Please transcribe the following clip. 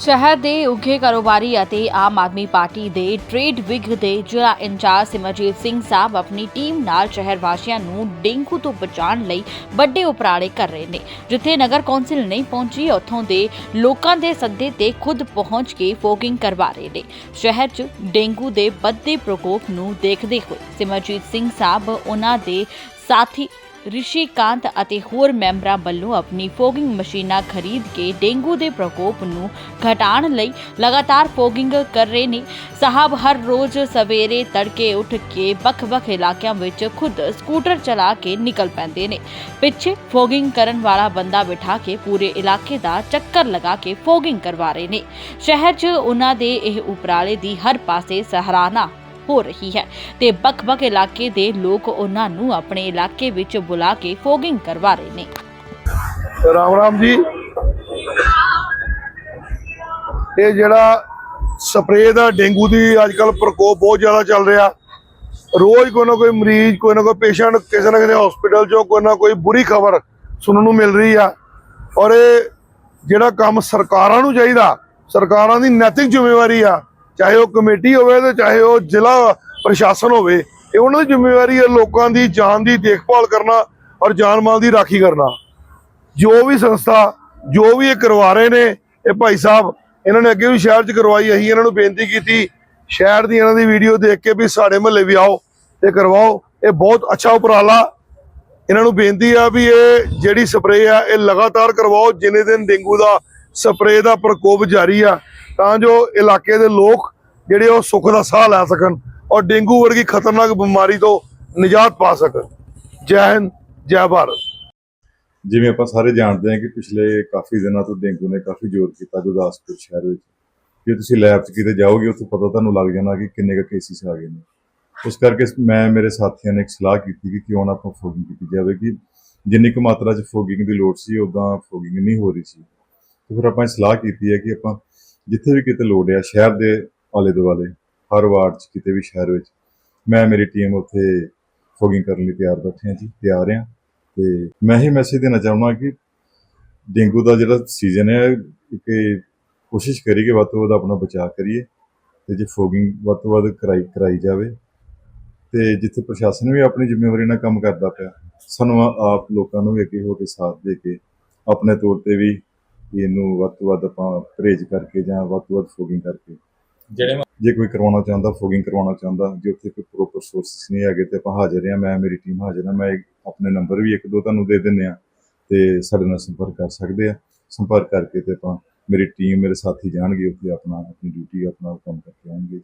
ਸ਼ਹਿਰ ਦੇ ਉੱਘੇ ਕਾਰੋਬਾਰੀ ਅਤੇ ਆਮ ਆਦਮੀ ਪਾਰਟੀ ਦੇ ਟ੍ਰੇਡ ਵਿਗ ਦੇ ਜ਼ਿਲ੍ਹਾ ਇੰਚਾਰਜ ਸਿਮਰਜੀਤ ਸਿੰਘ ਸਾਹਿਬ ਆਪਣੀ ਟੀਮ ਨਾਲ ਸ਼ਹਿਰ ਵਾਸੀਆਂ ਨੂੰ ਡੇਂਗੂ ਤੋਂ ਬਚਾਉਣ ਲਈ ਵੱਡੇ ਉਪਰਾਲੇ ਕਰ ਰਹੇ ਨੇ, ਜਿੱਥੇ ਨਗਰ ਕੌਂਸਲ ਨਹੀਂ ਪਹੁੰਚੀ, ਉੱਥੋਂ ਦੇ ਲੋਕਾਂ ਦੇ ਸੱਦੇ ਤੇ ਖੁਦ ਪਹੁੰਚ ਕੇ ਫੋਗਿੰਗ ਕਰਵਾ ਰਹੇ ਨੇ। ਸ਼ਹਿਰ 'ਚ ਡੇਂਗੂ ਦੇ ਵੱਧਦੇ ਪ੍ਰਕੋਪ ਨੂੰ ਦੇਖਦੇ ਹੋਏ ਸਿਮਰਜੀਤ ਸਿੰਘ ਸਾਹਿਬ, ਉਹਨਾਂ ਦੇ ਸਾਥੀ ਰਿਸ਼ੀਕਾਂਤ ਅਤੇ ਹੋਰ ਮੈਂਬਰਾਂ ਵੱਲੋਂ ਆਪਣੀ ਫੋਗਿੰਗ ਮਸ਼ੀਨਾਂ ਖਰੀਦ ਕੇ ਡੇਂਗੂ ਦੇ ਪ੍ਰਕੋਪ ਨੂੰ ਘਟਾਉਣ ਲਈ ਲਗਾਤਾਰ ਫੋਗਿੰਗ ਕਰ ਰਹੇ ਨੇ। ਸਾਹਿਬ ਹਰ ਰੋਜ਼ ਸਵੇਰੇ ਤੜਕੇ ਉੱਠ ਕੇ ਵੱਖ-ਵੱਖ ਇਲਾਕਿਆਂ ਵਿੱਚ ਖੁਦ ਸਕੂਟਰ ਚਲਾ ਕੇ ਨਿਕਲ ਪੈਂਦੇ ਨੇ। ਪਿੱਛੇ ਫੋਗਿੰਗ ਕਰਨ ਵਾਲਾ ਬੰਦਾ ਬਿਠਾ ਕੇ ਪੂਰੇ ਇਲਾਕੇ ਦਾ ਚੱਕਰ ਲਗਾ ਕੇ ਫੋਗਿੰਗ ਕਰਵਾ ਰਹੇ ਨੇ। ਸ਼ਹਿਰ 'ਚ ਉਹਨਾਂ ਦੇ ਇਹ ਉਪਰਾਲੇ ਦੀ ਹਰ ਪਾਸੇ ਸਰਾਹਨਾ ਹੋ ਰਹੀ ਹੈ ਤੇ ਵੱਖ-ਵੱਖ ਇਲਾਕੇ ਦੇ ਲੋਕ ਉਹਨਾਂ ਨੂੰ ਆਪਣੇ ਇਲਾਕੇ ਵਿੱਚ ਬੁਲਾ ਕੇ ਫੋਗਿੰਗ ਕਰਵਾ ਰਹੇ ਨੇ। ਰਾਮ ਰਾਮ ਜੀ। ਇਹ ਜਿਹੜਾ ਸਪਰੇਅ ਦਾ ਡੇਂਗੂ ਦੀ ਅੱਜ ਪ੍ਰਕੋਪ ਬਹੁਤ ਜ਼ਿਆਦਾ ਚੱਲ ਰਿਹਾ। ਰੋਜ਼ ਕੋਈ ਨਾ ਕੋਈ ਮਰੀਜ਼, ਕੋਈ ਨਾ ਕੋਈ ਪੇਸ਼ੈਂਟ ਕਿਸੇ ਨਾ ਕਿਸੇ ਹਸਪੀਟਲ ਚੋਂ ਕੋਈ ਨਾ ਕੋਈ ਬੁਰੀ ਖਬਰ ਸੁਣਨ ਨੂੰ ਮਿਲ ਰਹੀ ਆ। ਔਰ ਇਹ ਜਿਹੜਾ ਕੰਮ ਸਰਕਾਰਾਂ ਨੂੰ ਚਾਹੀਦਾ, ਸਰਕਾਰਾਂ ਦੀ ਨੈਤਿਕ ਜ਼ਿੰਮੇਵਾਰੀ ਆ। ਚਾਹੇ ਉਹ ਕਮੇਟੀ ਹੋਵੇ ਤੇ ਚਾਹੇ ਉਹ ਜ਼ਿਲ੍ਹਾ ਪ੍ਰਸ਼ਾਸਨ ਹੋਵੇ, ਇਹ ਉਹਨਾਂ ਦੀ ਜ਼ਿੰਮੇਵਾਰੀ ਹੈ ਲੋਕਾਂ ਦੀ ਜਾਨ ਦੀ ਦੇਖਭਾਲ ਕਰਨਾ ਔਰ ਜਾਨ ਮਾਲ ਦੀ ਰਾਖੀ ਕਰਨਾ। ਜੋ ਵੀ ਸੰਸਥਾ, ਜੋ ਵੀ ਇਹ ਕਰਵਾ ਰਹੇ ਨੇ, ਇਹ ਭਾਈ ਸਾਹਿਬ, ਇਹਨਾਂ ਨੇ ਅੱਗੇ ਵੀ ਸ਼ਹਿਰ 'ਚ ਕਰਵਾਈ, ਅਸੀਂ ਇਹਨਾਂ ਨੂੰ ਬੇਨਤੀ ਕੀਤੀ, ਸ਼ਹਿਰ ਦੀ ਇਹਨਾਂ ਦੀ ਵੀਡੀਓ ਦੇਖ ਕੇ ਵੀ ਸਾਡੇ ਮਹੱਲੇ ਵੀ ਆਓ ਤੇ ਕਰਵਾਓ। ਇਹ ਬਹੁਤ ਅੱਛਾ ਉਪਰਾਲਾ। ਇਹਨਾਂ ਨੂੰ ਬੇਨਤੀ ਆ ਵੀ ਇਹ ਜਿਹੜੀ ਸਪਰੇਅ ਆ, ਇਹ ਲਗਾਤਾਰ ਕਰਵਾਓ। ਜਿੰਨੇ ਦਿਨ ਡੇਂਗੂ ਦਾ ਸਪਰੇਅ ਦਾ ਪ੍ਰਕੋਪ ਜਾਰੀ ਆ ਤਾਂ ਜੋ ਇਲਾਕੇ ਦੇ ਲੋਕ ਜਿਹੜੇ ਉਹ ਸੁੱਖ ਦਾ ਸਾਹ ਲੈ ਸਕਣ ਔਰ ਡੇਂਗੂ ਵਰਗੀ ਖਤਰਨਾਕ ਬਿਮਾਰੀ ਤੋਂ ਨਿਜਾਤ ਪਾ ਸਕਣ। ਜੈ ਹਿੰਦ, ਜੈ ਭਾਰਤ। ਜਿਵੇਂ ਆਪਾਂ ਸਾਰੇ ਜਾਣਦੇ ਹਾਂ ਕਿ ਪਿਛਲੇ ਕਾਫੀ ਦਿਨਾਂ ਤੋਂ ਡੇਂਗੂ ਨੇ ਕਾਫੀ ਜ਼ੋਰ ਕੀਤਾ ਗੁਰਦਾਸਪੁਰ ਸ਼ਹਿਰ ਵਿੱਚ। ਜੇ ਤੁਸੀਂ ਲੈਬ 'ਚ ਕਿਤੇ ਜਾਓਗੇ, ਉੱਥੇ ਪਤਾ ਤੁਹਾਨੂੰ ਲੱਗ ਜਾਣਾ ਕਿ ਕਿੰਨੇ ਕੁ ਕੇਸਿਸ ਆ ਗਏ ਨੇ। ਉਸ ਕਰਕੇ ਮੈਂ, ਮੇਰੇ ਸਾਥੀਆਂ ਨੇ ਇੱਕ ਸਲਾਹ ਕੀਤੀ ਕਿ ਕਿਉਂ ਨਾ ਆਪਾਂ ਫੋਗਿੰਗ ਕੀਤੀ ਜਾਵੇ ਕਿ ਜਿੰਨੀ ਕੁ ਮਾਤਰਾ 'ਚ ਫੋਗਿੰਗ ਦੀ ਲੋੜ ਸੀ ਉਦਾਂ ਫੋਗਿੰਗ ਨਹੀਂ ਹੋ ਰਹੀ ਸੀ। ਤੇ ਫਿਰ ਆਪਾਂ ਸਲਾਹ ਕੀਤੀ ਹੈ ਕਿ ਆਪਾਂ ਜਿੱਥੇ ਵੀ ਕਿਤੇ ਲੋੜ ਆ, ਸ਼ਹਿਰ ਦੇ ਆਲੇ ਦੁਆਲੇ, ਹਰ ਵਾਰਡ 'ਚ, ਕਿਤੇ ਵੀ ਸ਼ਹਿਰ ਵਿੱਚ, ਮੈਂ ਮੇਰੀ ਟੀਮ ਉੱਥੇ ਫੋਗਿੰਗ ਕਰਨ ਲਈ ਤਿਆਰ ਬੈਠੇ ਹਾਂ ਜੀ, ਤਿਆਰ ਹਾਂ। ਤੇ ਮੈਂ ਹੀ ਮੈਸੇਜ ਦੇਣਾ ਚਾਹੁੰਦਾ ਕਿ ਡੇਂਗੂ ਦਾ ਜਿਹੜਾ ਸੀਜ਼ਨ ਹੈ, ਕਿ ਕੋਸ਼ਿਸ਼ ਕਰੀਏ ਕਿ ਵੱਧ ਤੋਂ ਵੱਧ ਆਪਣਾ ਬਚਾਅ ਕਰੀਏ ਤੇ ਜੇ ਫੋਗਿੰਗ ਵੱਧ ਤੋਂ ਵੱਧ ਕਰਾਈ ਕਰਾਈ ਜਾਵੇ। ਤੇ ਜਿੱਥੇ ਪ੍ਰਸ਼ਾਸਨ ਵੀ ਆਪਣੀ ਜ਼ਿੰਮੇਵਾਰੀ ਨਾਲ ਕੰਮ ਕਰਦਾ ਪਿਆ, ਸਾਨੂੰ ਆਪ ਲੋਕਾਂ ਨੂੰ ਵੀ ਅੱਗੇ ਹੋ ਕੇ ਸਾਥ ਦੇ ਕੇ, ਆਪਣੇ ਤੌਰ ਤੇ ਵੀ ਇਹਨੂੰ ਵੱਧ ਤੋਂ ਵੱਧ ਆਪਾਂ ਪਰਹੇਜ਼ ਕਰਕੇ ਜਾਂ ਵੱਧ ਤੋਂ ਵੱਧ ਫੋਗਿੰਗ ਕਰਕੇ। ਜਿਹੜੇ ਜੇ ਕੋਈ ਕਰਵਾਉਣਾ ਚਾਹੁੰਦਾ ਫੋਗਿੰਗ ਕਰਵਾਉਣਾ ਚਾਹੁੰਦਾ ਜੇ ਉੱਥੇ ਕੋਈ ਪ੍ਰੋਪਰ ਸੋਰਸਸ ਨਹੀਂ ਹੈਗੇ ਤੇ ਆਪਾਂ ਹਾਜ਼ਰ ਹਾਂ ਮੈਂ ਮੇਰੀ ਟੀਮ ਹਾਜ਼ਰ ਹਾਂ ਮੈਂ ਆਪਣੇ ਨੰਬਰ ਵੀ ਇੱਕ ਦੋ ਤੁਹਾਨੂੰ ਦੇ ਦਿੰਨੇ ਆ ਤੇ ਸਾਡੇ ਨਾਲ ਸੰਪਰਕ ਕਰ ਸਕਦੇ ਆ ਸੰਪਰਕ ਕਰਕੇ ਤੇ ਆਪਾਂ ਮੇਰੀ ਟੀਮ ਮੇਰੇ ਸਾਥੀ ਜਾਣਗੇ ਉੱਥੇ ਆਪਣਾ ਆਪਣੀ ਡਿਊਟੀ ਆਪਣਾ ਕੰਮ ਕਰਕੇ ਆਉਣਗੇ ਜੀ।